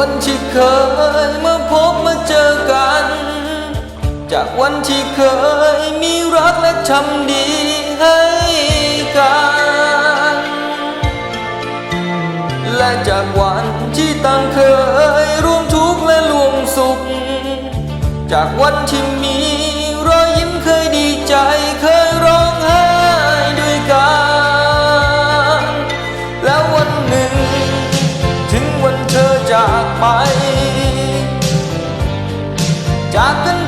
วันที่เคยมาพบมาเจอกัน จากวันที่เคยมีรักและทำดีให้กัน และจากวันที่ต่างเคยร่วมทุกข์และร่วมสุข จากวันที่มี จากกัน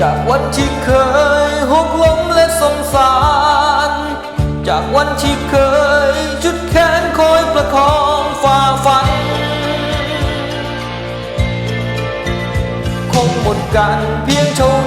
จากวันที่เคยหกล้มและสงสาร จากวันที่เคยจุดแขนคอยประคองฝ่าฟัน คงหมดกันเพียงเท่า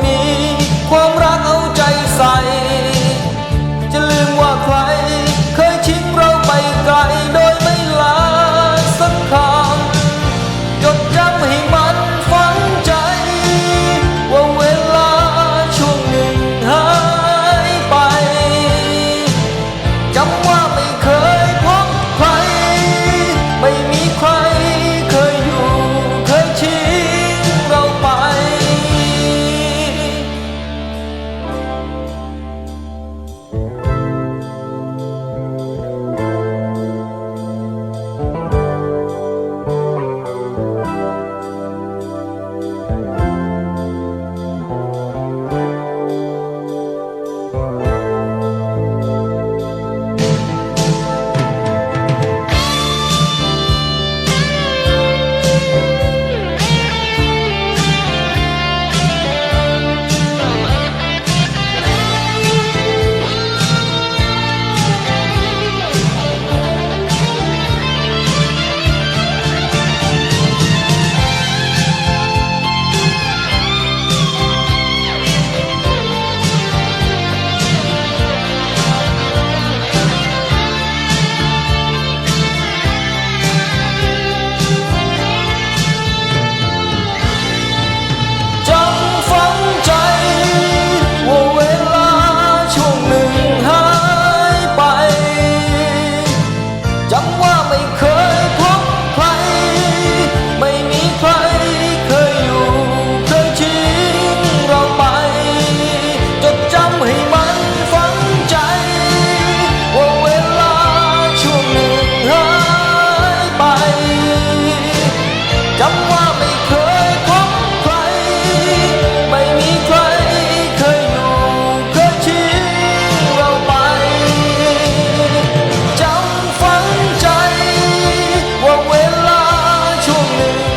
Lord.